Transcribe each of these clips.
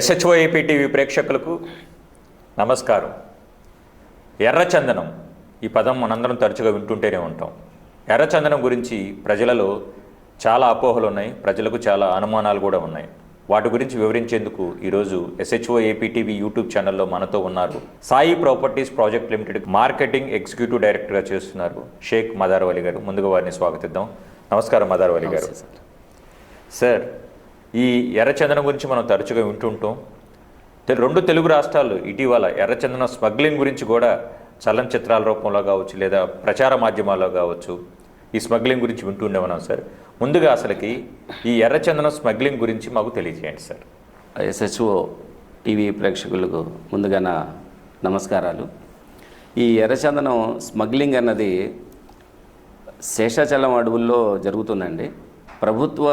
SHO AP TV ప్రేక్షకులకు నమస్కారం. ఎర్రచందనం ఈ పదం మనందరం తరచుగా వింటుంటేనే ఉంటాం. ఎర్రచందనం గురించి ప్రజలలో చాలా అపోహలు ఉన్నాయి ప్రజలకు చాలా అనుమానాలు కూడా ఉన్నాయి. వాటి గురించి వివరించేందుకు ఈరోజు ఎస్హెచ్ఓ ఏపీ టీవీ యూట్యూబ్ ఛానల్లో మనతో ఉన్నారు Sai properties project limited marketing executive డైరెక్టర్గా చేస్తున్నారు షేక్ మదారవలి గారు. ముందుగా వారిని స్వాగతిద్దాం. నమస్కారం మదారవలి గారు. సార్ ఈ ఎర్రచందనం గురించి మనం తరచుగా వింటుంటాం. రెండు తెలుగు రాష్ట్రాలు ఇటీవల ఎర్రచందనం స్మగ్లింగ్ గురించి కూడా చలనచిత్రాల రూపంలో కావచ్చు లేదా ప్రచార మాధ్యమాల్లో కావచ్చు ఈ స్మగ్లింగ్ గురించి వింటుండే మనం సార్. ముందుగా అసలుకి ఈ ఎర్రచందనం స్మగ్లింగ్ గురించి మాకు తెలియజేయండి సార్. ఎస్హెచ్ఓ టీవీ ప్రేక్షకులకు ముందుగా నా నమస్కారాలు. ఈ ఎర్రచందనం స్మగ్లింగ్ అన్నది శేషాచలం అడవుల్లో జరుగుతుందండి. ప్రభుత్వ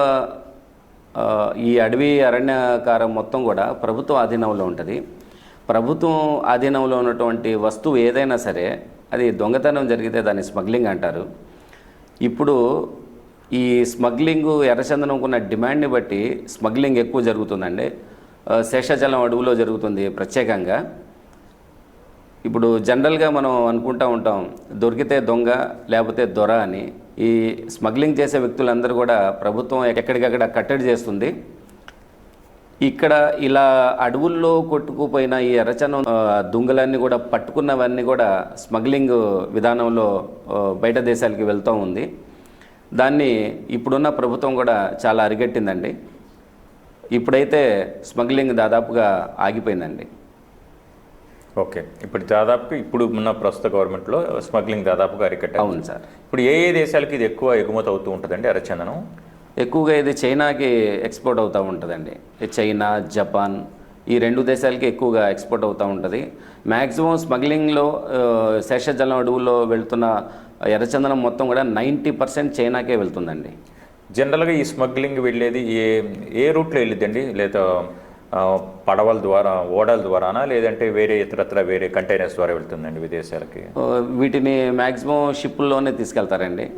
ఈ అడవి అరణ్యకారం మొత్తం కూడా ప్రభుత్వ ఆధీనంలో ఉంటుంది. ప్రభుత్వం ఆధీనంలో ఉన్నటువంటి వస్తువు ఏదైనా సరే అది దొంగతనం జరిగితే దాన్ని స్మగ్లింగ్ అంటారు. ఇప్పుడు ఈ స్మగ్లింగ్ ఎర్రచందనంకున్న డిమాండ్ని బట్టి స్మగ్లింగ్ ఎక్కువ జరుగుతుందండి. శేషాచలం అడవులో జరుగుతుంది ప్రత్యేకంగా. ఇప్పుడు జనరల్గా మనం అనుకుంటూ ఉంటాం దొరికితే దొంగ లేకపోతే దొర అని. ఈ స్మగ్లింగ్ చేసే వ్యక్తులందరూ కూడా ప్రభుత్వం ఎక్కడికక్కడ కట్టడి చేస్తుంది. ఇక్కడ ఇలా అడవుల్లో కొట్టుకుపోయిన ఈ ఎర్రచనం దుంగలన్నీ కూడా పట్టుకున్నవన్నీ కూడా స్మగ్లింగ్ విధానంలో బయట దేశాలకి వెళ్తూ ఉంది. దాన్ని ఇప్పుడున్న ప్రభుత్వం కూడా చాలా అరిగట్టిందండి. ఇప్పుడైతే స్మగ్లింగ్ దాదాపుగా ఆగిపోయిందండి. ఓకే. ఇప్పుడు దాదాపు ఇప్పుడు ఉన్న ప్రస్తుత గవర్నమెంట్లో స్మగ్లింగ్ దాదాపుగా అరికట్టారు. అవును సార్. ఇప్పుడు ఏ ఏ దేశాలకి ఇది ఎక్కువ ఎగుమతి అవుతూ ఉంటుందండి ఎర్రచందనం ఎక్కువగా ఇది చైనాకి ఎక్స్పోర్ట్ అవుతూ ఉంటుందండి. చైనా జపాన్ ఈ రెండు దేశాలకి ఎక్కువగా ఎక్స్పోర్ట్ అవుతూ ఉంటుంది. మ్యాక్సిమం స్మగ్లింగ్లో శేషజలం అడవుల్లో వెళ్తున్న ఎర్రచందనం మొత్తం కూడా నైంటీ పర్సెంట్ చైనాకే వెళ్తుందండి. జనరల్గా ఈ స్మగ్లింగ్ వెళ్ళేది ఏ ఏ రూట్లో వెళ్ళిద్దండి? లేదా పడవల ద్వారా ఓడల ద్వారానా? లేదంటే వేరే ఇతరత్ర వేరే కంటైనర్స్ ద్వారా వెళ్తుందండి విదేశాలకి? వీటిని మ్యాక్సిమం షిప్పుల్లోనే తీసుకెళ్తారండి.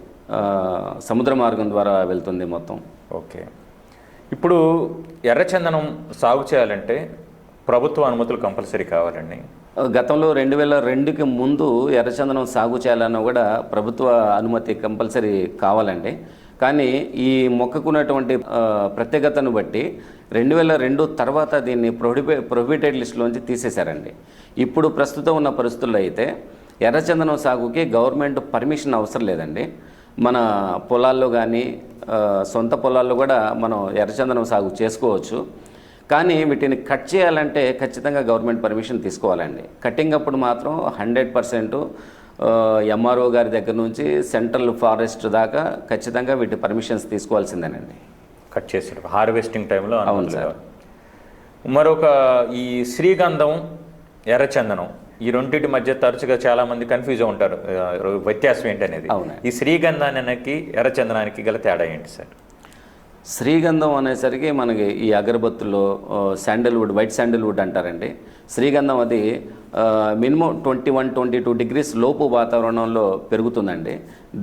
సముద్ర మార్గం ద్వారా వెళ్తుంది మొత్తం. ఓకే. ఇప్పుడు ఎర్రచందనం సాగు చేయాలంటే ప్రభుత్వ అనుమతులు కంపల్సరీ కావాలండి. గతంలో రెండు వేల రెండుకి ముందు ఎర్రచందనం సాగు చేయాలన్నా కూడా ప్రభుత్వ అనుమతి కంపల్సరీ కావాలండి. కానీ ఈ మొక్కకున్నటువంటి ప్రత్యేకతను బట్టి రెండు వేల రెండు తర్వాత దీన్ని ప్రొహిబి ప్రొహిబిటెడ్ లిస్టులోంచి తీసేశారండి. ఇప్పుడు ప్రస్తుతం ఉన్న పరిస్థితుల్లో అయితే ఎర్రచందనం సాగుకి గవర్నమెంట్ పర్మిషన్ అవసరం లేదండి. మన పొలాల్లో కానీ సొంత పొలాల్లో కూడా మనం ఎర్రచందనం సాగు చేసుకోవచ్చు. కానీ వీటిని కట్ చేయాలంటే ఖచ్చితంగా గవర్నమెంట్ పర్మిషన్ తీసుకోవాలండి. కటింగ్ అప్పుడు మాత్రం హండ్రెడ్ పర్సెంట్ ఎంఆర్ఓ గారి దగ్గర నుంచి సెంట్రల్ ఫారెస్ట్ దాకా ఖచ్చితంగా వీటి పర్మిషన్స్ తీసుకోవాల్సిందేనండి. కట్ చేసారు హార్వెస్టింగ్ టైంలో అవును సార్. మరొక ఈ శ్రీగంధం ఎర్రచందనం ఈ రెండింటి మధ్య తరచుగా చాలా మంది కన్ఫ్యూజ్ ఉంటారు వ్యత్యాసం ఏంటనేది. అవునండి. ఈ శ్రీగంధానికి ఎర్రచందనానికి గల తేడా ఏంటి సార్? శ్రీగంధం అనేసరికి మనకి ఈ అగరబత్తుల్లో శాండల్వుడ్ వైట్ శాండల్వుడ్ అంటారండి. శ్రీగంధం అది minimum twenty one twenty two degrees లోపు వాతావరణంలో పెరుగుతుందండి.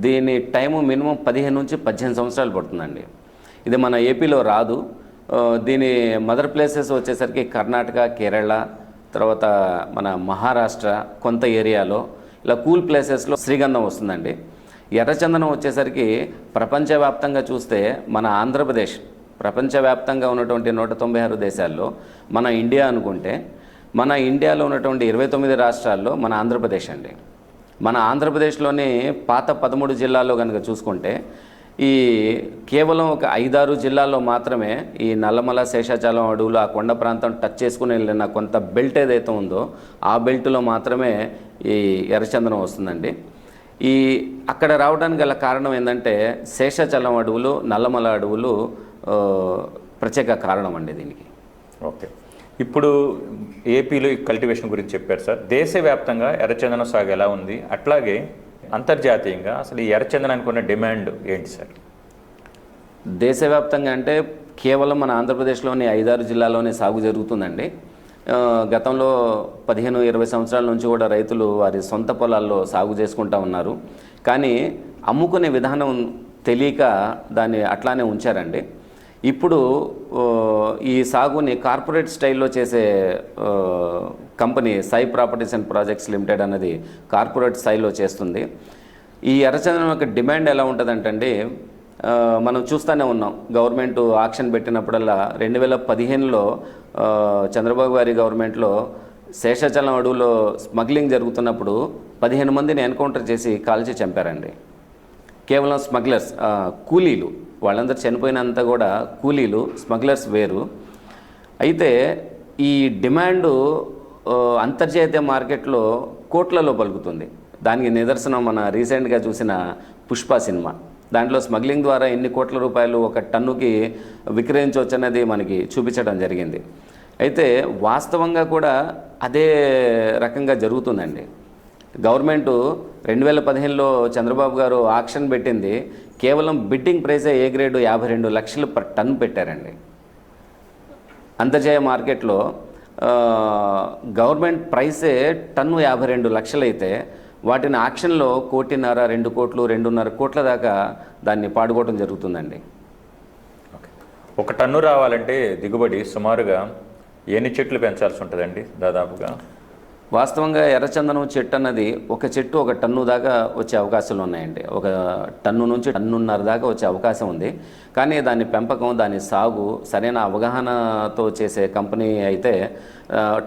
దీని టైము మినిమం పదిహేను నుంచి పద్దెనిమిది సంవత్సరాలు పడుతుందండి. ఇది మన ఏపీలో రాదు. దీని మదర్ ప్లేసెస్ వచ్చేసరికి కర్ణాటక కేరళ తర్వాత మన మహారాష్ట్ర కొంత ఏరియాలో ఇలా కూల్ ప్లేసెస్లో శ్రీగంధం వస్తుందండి. ఎర్రచందనం వచ్చేసరికి ప్రపంచవ్యాప్తంగా చూస్తే మన ఆంధ్రప్రదేశ్ ప్రపంచవ్యాప్తంగా ఉన్నటువంటి నూట తొంభై ఆరు దేశాల్లో మన ఇండియా అనుకుంటే మన ఇండియాలో ఉన్నటువంటి ఇరవై తొమ్మిది రాష్ట్రాల్లో మన ఆంధ్రప్రదేశ్ అండి. మన ఆంధ్రప్రదేశ్లోని పాత పదమూడు జిల్లాల్లో కనుక చూసుకుంటే ఈ కేవలం ఒక ఐదారు జిల్లాల్లో మాత్రమే ఈ నల్లమల శేషాచలం అడవులు ఆ కొండ ప్రాంతం టచ్ చేసుకుని వెళ్ళిన కొంత బెల్ట్ ఏదైతే ఉందో ఆ బెల్ట్లో మాత్రమే ఈ ఎర్రచందనం వస్తుందండి. ఈ అక్కడ రావడానికి గల కారణం ఏంటంటే శేషాచలం అడవులు నల్లమల అడవులు ప్రత్యేక కారణం అండి దీనికి. ఓకే. ఇప్పుడు ఏపీలో ఈ కల్టివేషన్ గురించి చెప్పారు సార్. దేశవ్యాప్తంగా ఎర్రచందనం సాగు ఎలా ఉంది? అట్లాగే అంతర్జాతీయంగా అసలు ఈ ఎర్రచందనానికి ఉన్న డిమాండ్ ఏంటి సార్? దేశవ్యాప్తంగా అంటే కేవలం మన ఆంధ్రప్రదేశ్లోని ఐదారు జిల్లాలోనే సాగు జరుగుతుందండి. గతంలో పదిహేను ఇరవై సంవత్సరాల నుంచి కూడా రైతులు వారి సొంత పొలాల్లో సాగు చేసుకుంటా ఉన్నారు. కానీ అమ్ముకునే విధానం తెలియక దాన్ని అట్లానే ఉంచారండి. ఇప్పుడు ఈ సాగుని కార్పొరేట్ స్టైల్లో చేసే company Sai properties and projects limited అనేది కార్పొరేట్ స్థాయిలో చేస్తుంది. ఈ ఎర్రచందనం యొక్క డిమాండ్ ఎలా ఉంటుందంటే మనం చూస్తూనే ఉన్నాం. గవర్నమెంట్ ఆక్షన్ పెట్టినప్పుడల్లా రెండు వేల పదిహేనులో చంద్రబాబు గారి గవర్నమెంట్లో శేషాచలం అడవులో స్మగ్లింగ్ జరుగుతున్నప్పుడు పదిహేను మందిని ఎన్కౌంటర్ చేసి కాల్చి చంపారండి. కేవలం స్మగ్లర్స్ కూలీలు. వాళ్ళందరూ చనిపోయినంత కూడా కూలీలు స్మగ్లర్స్ వేరు. అయితే ఈ డిమాండు అంతర్జాతీయ మార్కెట్లో కోట్లలో పలుకుతుంది. దానికి నిదర్శనం మన రీసెంట్గా చూసిన పుష్ప సినిమా. దాంట్లో స్మగ్లింగ్ ద్వారా ఎన్ని కోట్ల రూపాయలు ఒక టన్నుకి విక్రయించవచ్చు అనేది మనకి చూపించడం జరిగింది. అయితే వాస్తవంగా కూడా అదే రకంగా జరుగుతుందండి. గవర్నమెంట్ రెండు వేల పదిహేనులో చంద్రబాబు గారు ఆక్షన్ పెట్టింది కేవలం బిడ్డింగ్ ప్రైసే ఏ గ్రేడ్ యాభై రెండు లక్షలు పర్ టన్ పెట్టారండి. అంతర్జాతీయ మార్కెట్లో గవర్నమెంట్ ప్రైసే టన్ను యాభై రెండు లక్షలైతే వాటిని ఆక్షన్లో కోటిన్నర రెండు కోట్లు రెండున్నర కోట్ల దాకా దాన్ని పాడుకోవడం జరుగుతుందండి. ఓకే. ఒక టన్ను రావాలంటే దిగుబడి సుమారుగా ఎన్ని చెట్లు పెంచాల్సి ఉంటుందండి దాదాపుగా? వాస్తవంగా ఎర్రచందనం చెట్టు అన్నది ఒక చెట్టు ఒక టన్ను దాకా వచ్చే అవకాశాలు ఉన్నాయండి. ఒక టన్ను నుంచి టన్నున్నర దాకా వచ్చే అవకాశం ఉంది. కానీ దాని పెంపకం దాని సాగు సరైన అవగాహనతో చేసే కంపెనీ అయితే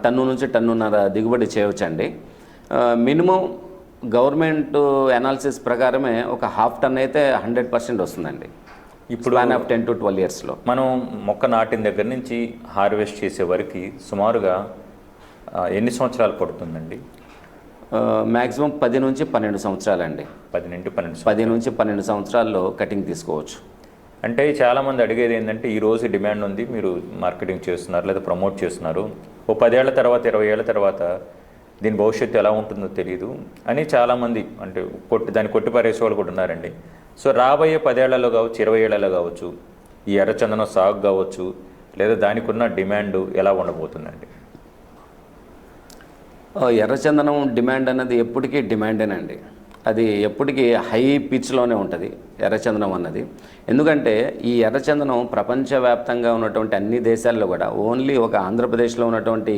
టన్ను నుంచి టన్నున్నర దిగుబడి చేయవచ్చండి మినిమం గవర్నమెంట్ అనాలిసిస్ ప్రకారమే ఒక హాఫ్ టన్ అయితే హండ్రెడ్ పర్సెంట్ వస్తుందండి. ఇప్పుడు plan of ten to twelve ఇయర్స్లో మనం మొక్క నాటిన దగ్గర నుంచి హార్వెస్ట్ చేసే వరకు సుమారుగా ఎన్ని సంవత్సరాలు పడుతుందండి? మ్యాక్సిమం పది నుంచి పన్నెండు సంవత్సరాలండి. పది నుండి పన్నెండు పది నుంచి పన్నెండు సంవత్సరాల్లో కటింగ్ తీసుకోవచ్చు. అంటే చాలామంది అడిగేది ఏంటంటే ఈ రోజు డిమాండ్ ఉంది మీరు మార్కెటింగ్ చేస్తున్నారు లేదా ప్రమోట్ చేస్తున్నారు. ఓ పదేళ్ళ తర్వాత ఇరవై ఏళ్ళ తర్వాత దీని భవిష్యత్తు ఎలా ఉంటుందో తెలియదు అని చాలామంది అంటే కొట్టి దాన్ని కొట్టి పారేసే వాళ్ళు కూడా ఉన్నారండి. సో రాబోయే పదేళ్ళలో కావచ్చు ఇరవై ఏళ్ళలో కావచ్చు ఈ ఎర్రచందనం సాగు కావచ్చు లేదా దానికి ఉన్న డిమాండ్ ఎలా ఉండబోతుందండి? ఎర్రచందనం డిమాండ్ అన్నది ఎప్పటికీ డిమాండేనండి. అది ఎప్పటికీ హై పిచ్లోనే ఉంటుంది ఎర్రచందనం అన్నది. ఎందుకంటే ఈ ఎర్రచందనం ప్రపంచవ్యాప్తంగా ఉన్నటువంటి అన్ని దేశాల్లో కూడా ఓన్లీ ఒక ఆంధ్రప్రదేశ్లో ఉన్నటువంటి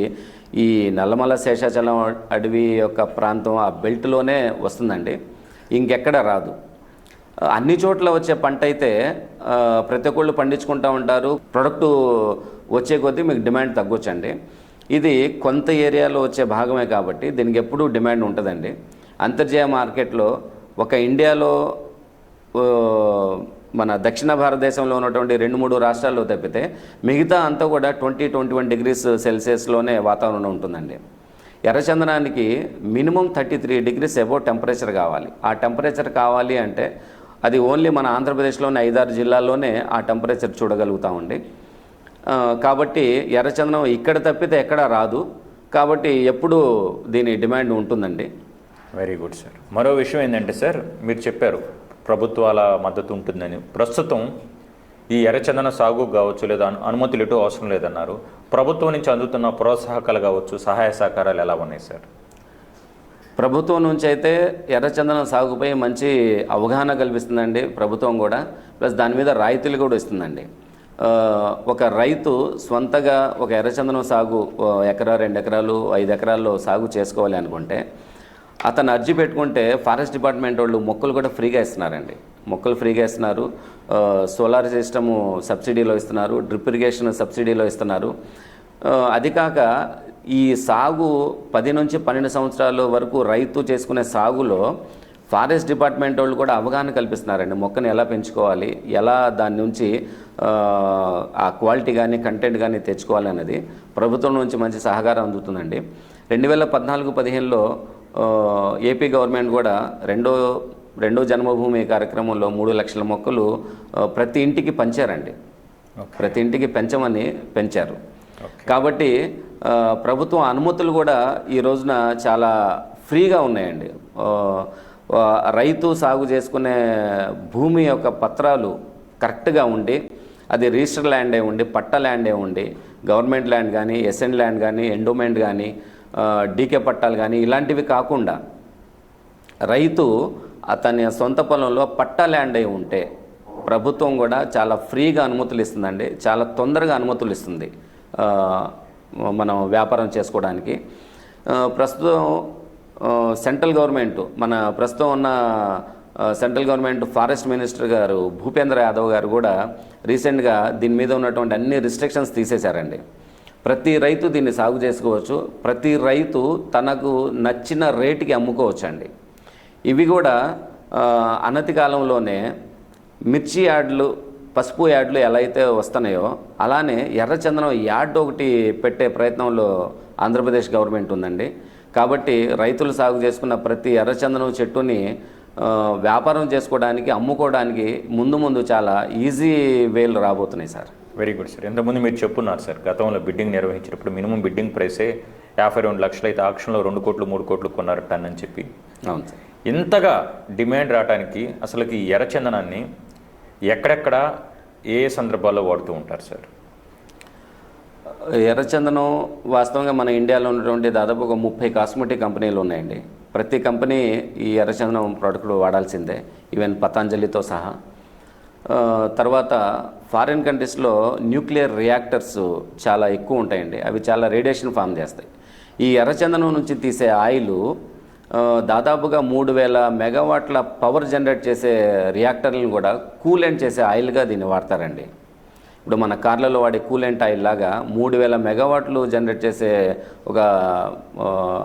ఈ నల్లమల శేషాచలం అడవి యొక్క ప్రాంతం ఆ బెల్ట్లోనే వస్తుందండి. ఇంకెక్కడ రాదు. అన్ని చోట్ల వచ్చే పంట అయితే ప్రతి ఒక్కళ్ళు పండించుకుంటూ ఉంటారు. ప్రొడక్టు వచ్చే కొద్దీ మీకు డిమాండ్ తగ్గొచ్చండి. ఇది కొంత ఏరియాలో వచ్చే భాగమే కాబట్టి దీనికి ఎప్పుడూ డిమాండ్ ఉంటుందండి. అంతర్జాతీయ మార్కెట్లో ఒక ఇండియాలో మన దక్షిణ భారతదేశంలో ఉన్నటువంటి రెండు మూడు రాష్ట్రాల్లో తప్పితే మిగతా అంతా కూడా ట్వంటీ ట్వంటీ వన్ డిగ్రీస్ సెల్సియస్లోనే వాతావరణం ఉంటుందండి. ఎర్రచందనానికి minimum thirty three degrees above temperature కావాలి. ఆ టెంపరేచర్ కావాలి అంటే అది ఓన్లీ మన ఆంధ్రప్రదేశ్లోని ఐదారు జిల్లాల్లోనే ఆ టెంపరేచర్ చూడగలుగుతామండి. కాబట్టి ఎర్రచందనం ఇక్కడ తప్పితే ఎక్కడ రాదు. కాబట్టి ఎప్పుడూ దీని డిమాండ్ ఉంటుందండి. వెరీ గుడ్ సార్ మరో విషయం ఏంటంటే సార్ మీరు చెప్పారు ప్రభుత్వాల మద్దతు ఉంటుందని. ప్రస్తుతం ఈ ఎర్రచందన సాగు కావచ్చు లేదా అనుమతులు ఎటు అవసరం లేదన్నారు. ప్రభుత్వం నుంచి అందుతున్న ప్రోత్సాహకాలు కావచ్చు సహాయ సహకారాలు ఎలా ఉన్నాయి సార్ ప్రభుత్వం నుంచి అయితే ఎర్రచందనం సాగుపై మంచి అవగాహన కల్పిస్తుందండి ప్రభుత్వం కూడా. ప్లస్ దాని మీద రాయితీలు కూడా ఇస్తుందండి. ఒక రైతు స్వంతగా ఒక ఎర్రచందనం సాగు ఎకరా రెండు ఎకరాలు ఐదు ఎకరాల్లో సాగు చేసుకోవాలి అనుకుంటే అతను అర్జీ పెట్టుకుంటే ఫారెస్ట్ డిపార్ట్మెంట్ వాళ్ళు మొక్కలు కూడా ఫ్రీగా ఇస్తున్నారండి. మొక్కలు ఫ్రీగా ఇస్తున్నారు. సోలార్ సిస్టము సబ్సిడీలో ఇస్తున్నారు. డ్రిప్ ఇరిగేషన్ సబ్సిడీలో ఇస్తున్నారు. అదికాక అది కాక ఈ సాగు పది నుంచి పన్నెండు సంవత్సరాల వరకు రైతు చేసుకునే సాగులో ఫారెస్ట్ డిపార్ట్మెంట్ వాళ్ళు కూడా అవగాహన కల్పిస్తున్నారండి. మొక్కను ఎలా పెంచుకోవాలి ఎలా దాని నుంచి ఆ, క్వాలిటీ కానీ కంటెంట్ కానీ తెచ్చుకోవాలి అనేది ప్రభుత్వం నుంచి మంచి సహకారం అందుతుందండి. రెండు వేల పద్నాలుగు పదిహేనులో ఏపీ గవర్నమెంట్ కూడా రెండో రెండో జన్మభూమి కార్యక్రమంలో మూడు లక్షల మొక్కలు ప్రతి ఇంటికి పంచారండి. ప్రతి ఇంటికి పెంచమని పెంచారు. కాబట్టి ప్రభుత్వం అనుమతులు కూడా ఈ రోజున చాలా ఫ్రీగా ఉన్నాయండి. రైతు సాగు చేసుకునే భూమి యొక్క పత్రాలు కరెక్ట్గా ఉండి అది రిజిస్టర్ ల్యాండ్ ఏ ఉండి పట్ట ల్యాండ్ ఏ ఉండి గవర్నమెంట్ ల్యాండ్ కానీ ఎస్ఎన్ ల్యాండ్ కానీ ఎండోమెంట్ కానీ డీకే పట్టాలు కానీ ఇలాంటివి కాకుండా రైతు అతని సొంత పొలంలో పట్టా ల్యాండ్ అయి ఉంటే ప్రభుత్వం కూడా చాలా ఫ్రీగా అనుమతులు ఇస్తుందండి. చాలా తొందరగా అనుమతులు ఇస్తుంది. మనం వ్యాపారం చేసుకోవడానికి. ప్రస్తుతం సెంట్రల్ గవర్నమెంట్ మన ప్రస్తుతం ఉన్న సెంట్రల్ గవర్నమెంట్ ఫారెస్ట్ మినిస్టర్ గారు భూపేంద్ర యాదవ్ గారు కూడా రీసెంట్గా దీని మీద ఉన్నటువంటి అన్ని రిస్ట్రిక్షన్స్ తీసేశారండి. ప్రతి రైతు దీన్ని సాగు చేసుకోవచ్చు. ప్రతి రైతు తనకు నచ్చిన రేటుకి అమ్ముకోవచ్చు అండి ఇవి కూడా అనతి కాలంలోనే మిర్చి యార్డులు పసుపు యార్డులు ఎలా అయితే వస్తున్నాయో అలానే ఎర్రచందనం యార్డ్ ఒకటి పెట్టే ప్రయత్నంలో ఆంధ్రప్రదేశ్ గవర్నమెంట్ ఉందండి. కాబట్టి రైతులు సాగు చేసుకున్న ప్రతి ఎర్రచందనం చెట్టుని వ్యాపారం చేసుకోవడానికి అమ్ముకోవడానికి ముందు ముందు చాలా ఈజీ వేలు రాబోతున్నాయి సార్. వెరీ గుడ్ సార్ ఇంతకుముందు మీరు చెప్పున్నారు సార్ గతంలో బిడ్డింగ్ నిర్వహించినప్పుడు మినిమం బిడ్డింగ్ ప్రైసే యాభై రెండు లక్షలు అయితే ఆక్షన్లో రెండు కోట్లు మూడు కోట్లు కొన్నారు టన్ అని చెప్పి. అవును సార్ ఇంతగా డిమాండ్ రావడానికి అసలుకి ఎర్రచందనాన్ని ఎక్కడెక్కడ ఏ సందర్భాల్లో వాడుతూ ఉంటారు సార్ ఎర్రచందనం వాస్తవంగా మన ఇండియాలో ఉన్నటువంటి దాదాపు ఒక ముప్పై కాస్మెటిక్ కంపెనీలు ఉన్నాయండి. ప్రతి కంపెనీ ఈ ఎర్రచందనం ప్రోడక్ట్ వాడాల్సిందే. ఈవెన్ పతాంజలితో సహా. తర్వాత ఫారిన్ కంట్రీస్లో న్యూక్లియర్ రియాక్టర్స్ చాలా ఎక్కువ ఉంటాయండి. అవి చాలా రేడియేషన్ ఫామ్ చేస్తాయి. ఈ ఎర్రచందనం నుంచి తీసే ఆయిల్ దాదాపుగా మూడు వేల మెగావాట్ల పవర్ జనరేట్ చేసే రియాక్టర్లను కూడా కూలెంట్ చేసే ఆయిల్గా దీన్ని వాడతారండి. ఇప్పుడు మన కార్లలో వాడే కూలెంట్ ఆయిల్ లాగా మూడు వేల మెగావాట్లు జనరేట్ చేసే ఒక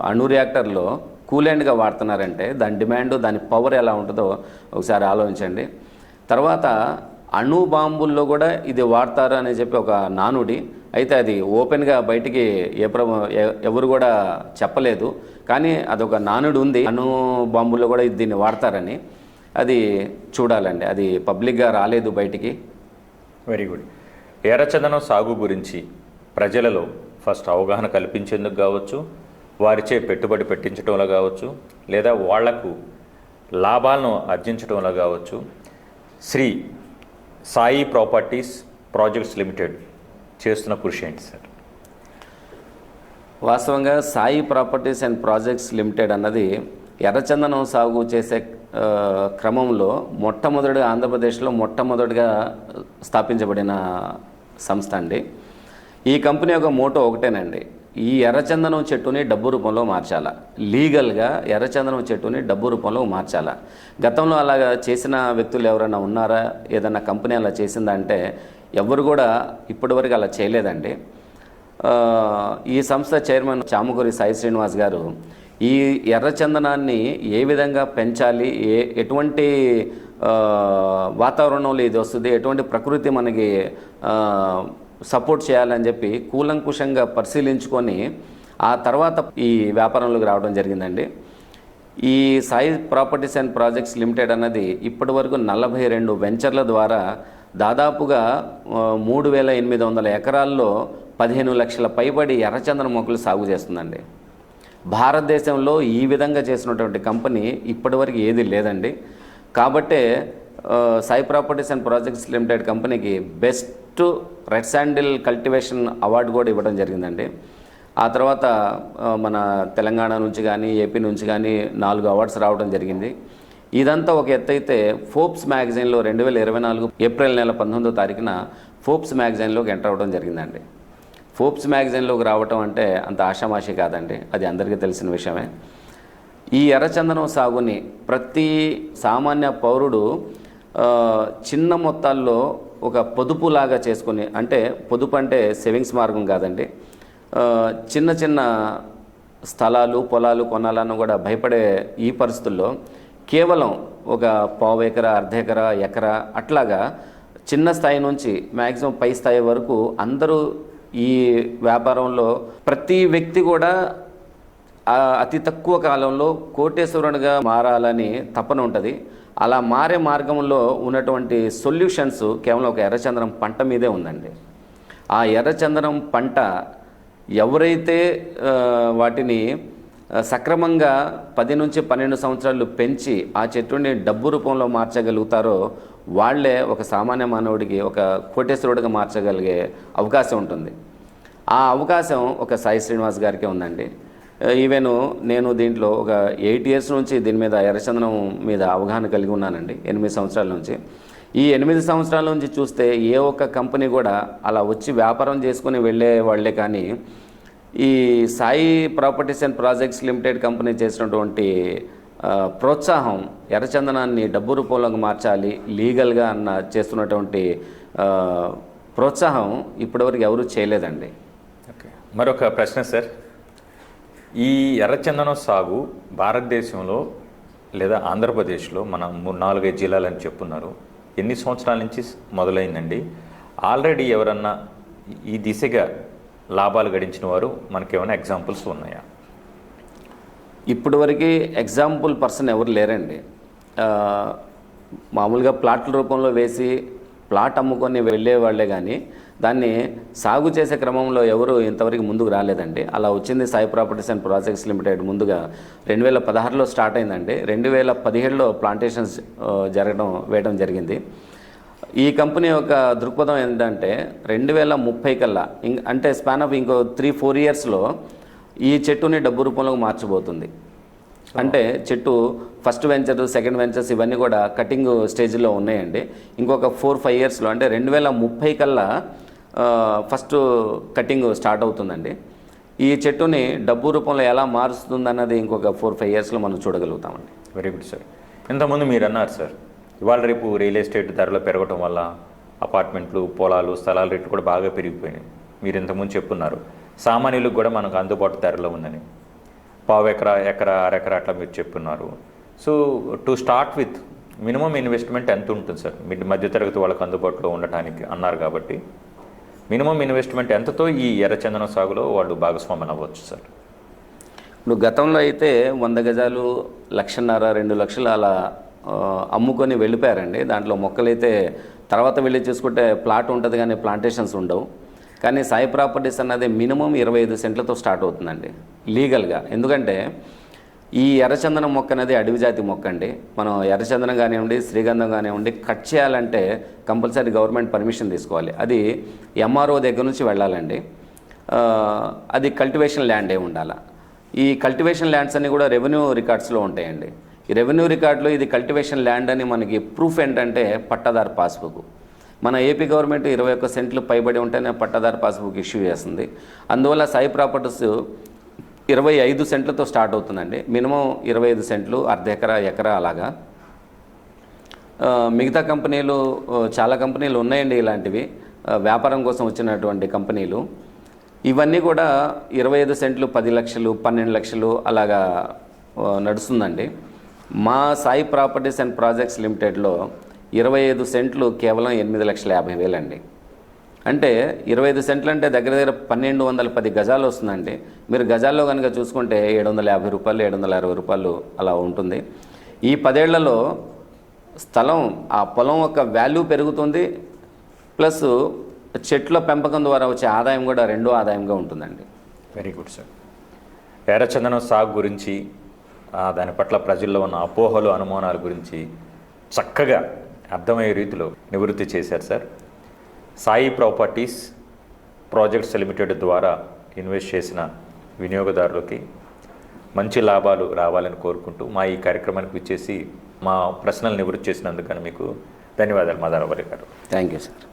అణు రియాక్టర్లో కూలెంట్గా వాడుతున్నారంటే దాని డిమాండ్ దాని పవర్ ఎలా ఉంటుందో ఒకసారి ఆలోచించండి. తర్వాత అణు బాంబుల్లో కూడా ఇది వాడతారు అని చెప్పి ఒక నానుడి అయితే అది ఓపెన్గా బయటికి ఏ ప్ర ఎవరు కూడా చెప్పలేదు. కానీ అదొక నానుడు ఉంది అణు బాంబుల్లో కూడా దీన్ని వాడతారని. అది చూడాలండి అది పబ్లిక్గా రాలేదు బయటికి. Very good. ఎర్రచందనం సాగు గురించి ప్రజలలో ఫస్ట్ అవగాహన కల్పించేందుకు కావచ్చు వారిచే పెట్టుబడి పెట్టించడంలో కావచ్చు లేదా వాళ్ళకు లాభాలను ఆర్జించడంలో కావచ్చు Sri Sai properties projects limited చేస్తున్న కృషి ఏంటి సార్? వాస్తవంగా Sai properties and projects limited అన్నది ఎర్రచందనం సాగు చేసే క్రమంలో మొట్టమొదటిగా ఆంధ్రప్రదేశ్లో మొట్టమొదటిగా స్థాపించబడిన సంస్థ అండి. ఈ కంపెనీ యొక్క మోటో ఒకటేనండి. ఈ ఎర్రచందనం చెట్టుని డబ్బు రూపంలో మార్చాలా? లీగల్గా ఎర్రచందనం చెట్టుని డబ్బు రూపంలో మార్చాలా? గతంలో అలాగా చేసిన వ్యక్తులు ఎవరైనా ఉన్నారా? ఏదైనా కంపెనీ అలా చేసిందా అంటే ఎవరు కూడా ఇప్పటివరకు అలా చేయలేదండి. ఈ సంస్థ చైర్మన్ చామకూరి సాయి శ్రీనివాస్ గారు ఈ ఎర్రచందనాన్ని ఏ విధంగా పెంచాలి? ఏ ఎటువంటి వాతావరణంలో ఇది వస్తుంది? ఎటువంటి ప్రకృతి మనకి సపోర్ట్ చేయాలని చెప్పి కూలంకుషంగా పరిశీలించుకొని ఆ తర్వాత ఈ వ్యాపారంలోకి రావడం జరిగిందండి. ఈ Sai properties and projects limited అన్నది ఇప్పటి వరకు నలభై రెండు వెంచర్ల ద్వారా దాదాపుగా మూడు వేల ఎనిమిది వందల ఎకరాల్లో పదిహేను లక్షల పైబడి ఎర్రచందన మొక్కలు సాగు చేస్తుందండి. భారతదేశంలో ఈ విధంగా చేసినటువంటి కంపెనీ ఇప్పటివరకు ఏది లేదండి. కాబట్టే Sai properties and projects limited కంపెనీకి best red sandal cultivation award కూడా ఇవ్వడం జరిగిందండి. ఆ తర్వాత మన తెలంగాణ నుంచి కానీ ఏపీ నుంచి కానీ నాలుగు అవార్డ్స్ రావడం జరిగింది. ఇదంతా ఒక ఎత్తైతే అయితే ఫోర్బ్స్ మ్యాగజైన్లో రెండు వేల ఇరవై నాలుగు ఏప్రిల్ నెల పంతొమ్మిదో తారీఖున ఫోర్బ్స్ మ్యాగజైన్లోకి ఎంటర్ అవ్వడం జరిగిందండి. ఫోర్బ్స్ మ్యాగజైన్లోకి రావటం అంటే అంత ఆషామాషి కాదండి అది అందరికీ తెలిసిన విషయమే. ఈ ఎర్రచందనం సాగుని ప్రతి సామాన్య పౌరుడు చిన్న మొత్తాల్లో ఒక పొదుపులాగా చేసుకుని అంటే పొదుపు అంటే సేవింగ్స్ మార్గం కాదండి. చిన్న చిన్న స్థలాలు పొలాలు కొనాలన్న కూడా భయపడే ఈ పరిస్థితుల్లో కేవలం ఒక పావు ఎకరా అర్ధ ఎకరా ఎకరా అట్లాగా చిన్న స్థాయి నుంచి మ్యాక్సిమం పై స్థాయి వరకు అందరూ ఈ వ్యాపారంలో ప్రతి వ్యక్తి కూడా అతి తక్కువ కాలంలో కోటేశ్వరునిగా మారాలని తపన ఉంటుంది. అలా మారే మార్గంలో ఉన్నటువంటి సొల్యూషన్స్ కేవలం ఒక ఎర్రచందనం పంట మీదే ఉందండి. ఆ ఎర్రచందనం పంట ఎవరైతే వాటిని సక్రమంగా పది నుంచి పన్నెండు సంవత్సరాలు పెంచి ఆ చెట్టుని డబ్బు రూపంలో మార్చగలుగుతారో వాళ్ళే ఒక సామాన్య మానవుడికి ఒక కోటేశ్వరుడిగా మార్చగలిగే అవకాశం ఉంటుంది. ఆ అవకాశం ఒక సాయి శ్రీనివాస్ గారికి ఉందండి. Uh, ఈవెన్ uh, నేను దీంట్లో ఒక ఎయిట్ ఇయర్స్ నుంచి దీని మీద ఎర్రచందనం మీద అవగాహన కలిగి ఉన్నానండి ఎనిమిది సంవత్సరాల నుంచి. ఈ ఎనిమిది సంవత్సరాల నుంచి చూస్తే ఏ ఒక్క కంపెనీ కూడా అలా వచ్చి వ్యాపారం చేసుకుని వెళ్ళే వాళ్ళే కానీ ఈ Sai properties and projects limited company చేసినటువంటి uh, ప్రోత్సాహం ఎర్రచందనాన్ని డబ్బు రూపంలోకి మార్చాలి లీగల్గా అన్న చేస్తున్నటువంటి ప్రోత్సాహం ఇప్పటివరకు ఎవరూ చేయలేదండి. ఓకే. మరొక ప్రశ్న సార్. ఈ ఎర్రచందనం సాగు భారతదేశంలో లేదా ఆంధ్రప్రదేశ్లో మనం మూడు నాలుగైదు జిల్లాలని చెప్పున్నారు. ఎన్ని సంవత్సరాల నుంచి మొదలైందండి? ఆల్రెడీ ఎవరన్నా ఈ దిశగా లాభాలు గడించిన వారు మనకేమైనా ఎగ్జాంపుల్స్ ఉన్నాయా? ఇప్పటివరకు ఎగ్జాంపుల్ పర్సన్ ఎవరు లేరండి. మామూలుగా ప్లాట్ల రూపంలో వేసి ప్లాట్ అమ్ముకొని వెళ్ళే వాళ్ళే కానీ దాన్ని సాగు చేసే క్రమంలో ఎవరు ఇంతవరకు ముందుకు రాలేదండి. అలా వచ్చింది Sai properties and projects limited ముందుగా రెండు వేల పదహారులో స్టార్ట్ అయిందండి. రెండు వేల పదిహేడులో ప్లాంటేషన్స్ జరగడం వేయడం జరిగింది. ఈ కంపెనీ యొక్క దృక్పథం ఏంటంటే రెండు వేల ముప్పై కల్లా ఇం- అంటే స్పాన్ ఆఫ్ ఇంకో త్రీ ఫోర్ ఇయర్స్లో ఈ చెట్టుని డబ్బు రూపంలోకి మార్చబోతుంది. అంటే చెట్టు ఫస్ట్ వెంచర్ సెకండ్ వెంచర్స్ ఇవన్నీ కూడా కటింగ్ స్టేజ్లో ఉన్నాయండి. ఇంకొక ఫోర్ ఫైవ్ ఇయర్స్లో అంటే రెండు వేల ముప్పై కల్లా ఫస్ట్ కటింగ్ స్టార్ట్ అవుతుందండి. ఈ చెట్టుని డబ్బు రూపంలో ఎలా మారుస్తుంది అన్నది ఇంకొక ఫోర్ ఫైవ్ ఇయర్స్లో మనం చూడగలుగుతామండి. వెరీ గుడ్ సార్ ఇంతకుముందు మీరు అన్నారు సార్ ఇవాళ రేపు రియల్ ఎస్టేట్ ధరలు పెరగటం వల్ల అపార్ట్మెంట్లు పొలాలు స్థలాల రేట్లు కూడా బాగా పెరిగిపోయినాయి. మీరు ఇంతకుముందు చెప్పున్నారు. సామాన్యులకు కూడా మనకు అందుబాటు ధరలో ఉందని. పావు ఎకరా ఎకరా అరెకరా అట్లా మీరు చెప్పున్నారు. So to start with minimum investment ఎంత ఉంటుంది సార్ మిడ్ మధ్యతరగతి వాళ్ళకి అందుబాటులో ఉండటానికి అన్నారు కాబట్టి. మినిమం ఇన్వెస్ట్మెంట్ ఎంతతో ఈ ఎర్రచందనం సాగులో వాళ్ళు భాగస్వామ్యం అవ్వచ్చు సార్? ఇప్పుడు గతంలో అయితే వంద గజాలు లక్షన్నర రెండు లక్షలు అలా అమ్ముకొని వెళ్ళిపోయారండి. దాంట్లో మొక్కలైతే తర్వాత వెళ్ళి చూసుకుంటే ప్లాట్ ఉంటుంది కానీ ప్లాంటేషన్స్ ఉండవు. కానీ సాయి ప్రాపర్టీస్ అన్నది మినిమం ఇరవై ఐదు సెంట్లతో స్టార్ట్ అవుతుందండి లీగల్గా. ఎందుకంటే ఈ ఎర్రచందనం మొక్క అనేది అడవి జాతి మొక్క అండి. మనం ఎర్రచందనం కానివ్వండి శ్రీగంధం కానివ్వండి కట్ చేయాలంటే కంపల్సరీ గవర్నమెంట్ పర్మిషన్ తీసుకోవాలి. అది ఎంఆర్ఓ దగ్గర నుంచి వెళ్ళాలండి. అది కల్టివేషన్ ల్యాండ్ ఏ ఉండాలా. ఈ కల్టివేషన్ ల్యాండ్స్ అన్ని కూడా రెవెన్యూ రికార్డ్స్లో ఉంటాయండి. ఈ రెవెన్యూ రికార్డులో ఇది కల్టివేషన్ ల్యాండ్ అని మనకి ప్రూఫ్ ఏంటంటే పట్టాదారు పాస్బుక్. మన ఏపీ గవర్నమెంట్ ఇరవై ఒక్క సెంట్లు పైబడి ఉంటేనే పట్టాదారు పాస్బుక్ ఇష్యూ చేస్తుంది. అందువల్ల సాయి ప్రాపర్టీస్ ఇరవై ఐదు సెంట్లతో స్టార్ట్ అవుతుందండి. మినిమం ఇరవై ఐదు సెంట్లు అర్ధ ఎకరా ఎకరా అలాగా. మిగతా కంపెనీలు చాలా కంపెనీలు ఉన్నాయండి ఇలాంటివి. వ్యాపారం కోసం వచ్చినటువంటి కంపెనీలు. ఇవన్నీ కూడా ఇరవై ఐదు సెంట్లు పది లక్షలు పన్నెండు లక్షలు అలాగా నడుస్తుందండి. మా సాయి ప్రాపర్టీస్ అండ్ ప్రాజెక్ట్స్ లిమిటెడ్లో ఇరవై ఐదు సెంట్లు కేవలం ఎనిమిది లక్షల యాభై వేలండి. అంటే ఇరవై ఐదు సెంట్లు అంటే దగ్గర దగ్గర పన్నెండు వందల పది గజాలు వస్తుందండి. మీరు గజాల్లో కనుక చూసుకుంటే ఏడు వందల యాభై రూపాయలు ఏడు వందల అరవై రూపాయలు అలా ఉంటుంది. ఈ పదేళ్ళలో స్థలం ఆ పొలం యొక్క వాల్యూ పెరుగుతుంది. ప్లస్ చెట్ల పెంపకం ద్వారా వచ్చే ఆదాయం కూడా రెండో ఆదాయంగా ఉంటుందండి. వెరీ గుడ్ సార్ ఎర్రచందనం సాగు గురించి దాని పట్ల ప్రజల్లో ఉన్న అపోహలు అనుమానాల గురించి చక్కగా అర్థమయ్యే రీతిలో నివృత్తి చేశారు sir Sai properties projects limited ద్వారా ఇన్వెస్ట్ చేసిన వినియోగదారులకి మంచి లాభాలు రావాలని కోరుకుంటూ మా ఈ కార్యక్రమానికి ఇచ్చేసి మా ప్రశ్నలు నివృత్తి చేసినందుకు మీకు ధన్యవాదాలు మాధవరావు గారు. Thank you sir.